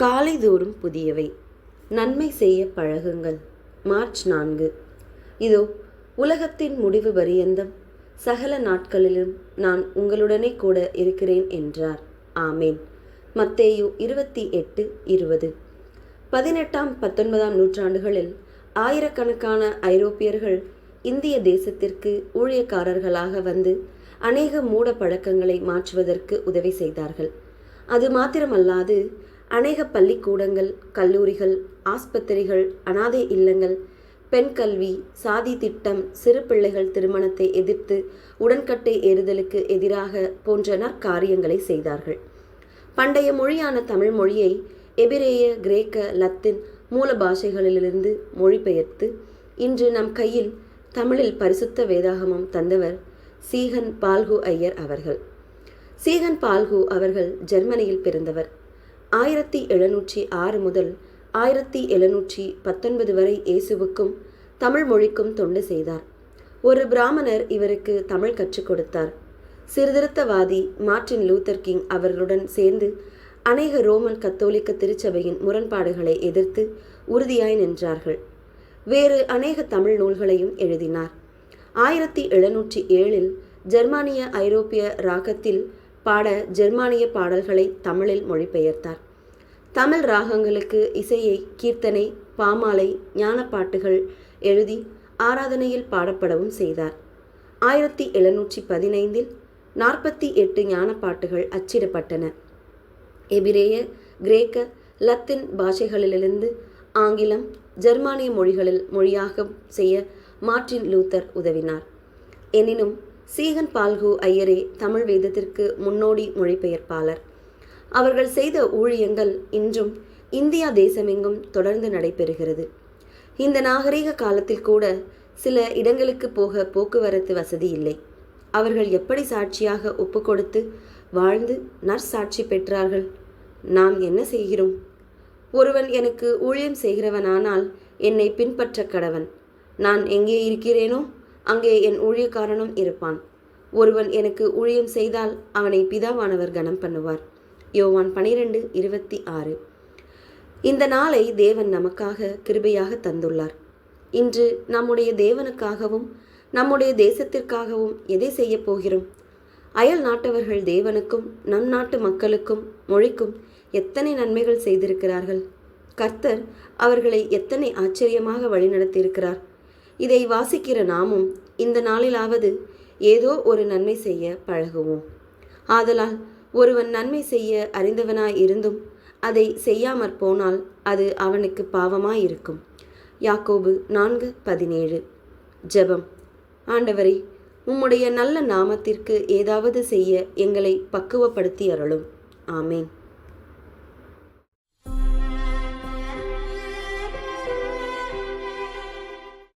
காலை தோறும் புதியவை. நன்மை செய்ய பழகுங்கள். மார்ச் நான்கு. இதோ உலகத்தின் முடிவு பரியந்தம். சகல நாட்களிலும் நான் உங்களுடனே கூட இருக்கிறேன் என்றார். ஆமேன். மத்தேயு இருபத்தி எட்டு இருபது. பதினெட்டாம் பத்தொன்பதாம் நூற்றாண்டுகளில் ஆயிரக்கணக்கான ஐரோப்பியர்கள் இந்திய தேசத்திற்கு ஊழியக்காரர்களாக வந்து அநேக மூட பழக்கங்களை மாற்றுவதற்கு உதவி செய்தார்கள். அது மாத்திரமல்லாது அநேக பள்ளிக்கூடங்கள் கல்லூரிகள் ஆஸ்பத்திரிகள் அனாதை இல்லங்கள் பெண் கல்வி சாதி திட்டம் சிறு பிள்ளைகள் திருமணத்தை எதிர்த்து உடன்கட்டை ஏறுதலுக்கு எதிராக போன்ற நற்காரியங்களை செய்தார்கள். பண்டைய மொழியான தமிழ் மொழியை எபிரேய கிரேக்க லத்தின் மூல பாஷைகளிலிருந்து மொழிபெயர்த்து இன்று நம் கையில் தமிழில் பரிசுத்த வேதாகமம் தந்தவர் சீகன் பால்கு ஐயர் அவர்கள். சீகன் பால்கு அவர்கள் ஜெர்மனியில் பிறந்தவர். ஆயிரத்தி எழுநூற்றி ஆறு முதல் ஆயிரத்தி எழுநூற்றி பத்தொன்பது வரை இயேசுவுக்கும் தமிழ் மொழிக்கும் தொண்டு செய்தார். ஒரு பிராமணர் இவருக்கு தமிழ் கற்றுக் கொடுத்தார். சீர்திருத்தவாதி மார்டின் லூத்தர் கிங் அவர்களுடன் சேர்ந்து அநேக ரோமன் கத்தோலிக்க திருச்சபையின் முரண்பாடுகளை எதிர்த்து உறுதியாய் நின்றார்கள். வேறு அநேக தமிழ் நூல்களையும் எழுதினார். ஆயிரத்தி எழுநூற்றி ஏழில் ஜெர்மானிய ஐரோப்பிய ராகத்தில் பாட ஜெர்மானிய பாடல்களை தமிழில் மொழிபெயர்த்தார். தமிழ் ராகங்களுக்கு இசையை கீர்த்தனை பாமாலை ஞானப்பாட்டுகள் எழுதி ஆராதனையில் பாடப்படவும் செய்தார். ஆயிரத்தி எழுநூற்றி பதினைந்தில் நாற்பத்தி எட்டு ஞானப்பாட்டுகள் அச்சிடப்பட்டன. எபிரேய கிரேக்க லத்தின் பாஷைகளிலிருந்து ஆங்கிலம் ஜெர்மானிய மொழிகளில் மொழியாக செய்ய மார்டின் லூத்தர் உதவினார். எனினும் சீகன் பால்கு ஐயரே தமிழ் வேதத்திற்கு முன்னோடி மொழிபெயர்ப்பாளர். அவர்கள் செய்த ஊழியங்கள் இன்றும் இந்தியா தேசமெங்கும் தொடர்ந்து நடைபெறுகிறது. இந்த நாகரீக காலத்தில் கூட சில இடங்களுக்கு போக போக்குவரத்து வசதி இல்லை. அவர்கள் எப்படி சாட்சியாக ஒப்பு கொடுத்து வாழ்ந்து நற்சாட்சி பெற்றார்கள்? நாம் என்ன செய்கிறோம்? ஒருவன் எனக்கு ஊழியம் செய்கிறவனானால் என்னை பின்பற்ற கடவன். நான் எங்கே இருக்கிறேனோ அங்கே என் ஊழியக்காரனும் இருப்பான். ஒருவன் எனக்கு ஊழியம் செய்தால் அவனை பிதாவானவர் கனம் பண்ணுவார். யோவான் பனிரெண்டு இருபத்தி ஆறு. இந்த நாளை தேவன் நமக்காக கிருபையாக தந்துள்ளார். இன்று நம்முடைய தேவனுக்காகவும் நம்முடைய தேசத்திற்காகவும் எதை செய்ய போகிறோம்? அயல் நாட்டவர்கள் தேவனுக்கும் நம் நாட்டு மக்களுக்கும் மொழிக்கும் எத்தனை நன்மைகள் செய்திருக்கிறார்கள்? கர்த்தர் அவர்களை எத்தனை ஆச்சரியமாக வழிநடத்தியிருக்கிறார்? இதை வாசிக்கிற நாமும் இந்த நாளிலாவது ஏதோ ஒரு நன்மை செய்ய பழகுவோம். ஆதலால் ஒருவன் நன்மை செய்ய அறிந்தவனாய் இருந்தும் அதை செய்யாமற் போனால் அது அவனுக்கு பாவமாயிருக்கும். யாக்கோபு நான்கு பதினேழு. ஜெபம். ஆண்டவரே உம்முடைய நல்ல நாமத்திற்கு ஏதாவது செய்ய எங்களை பக்குவப்படுத்தி அருளும். ஆமேன்.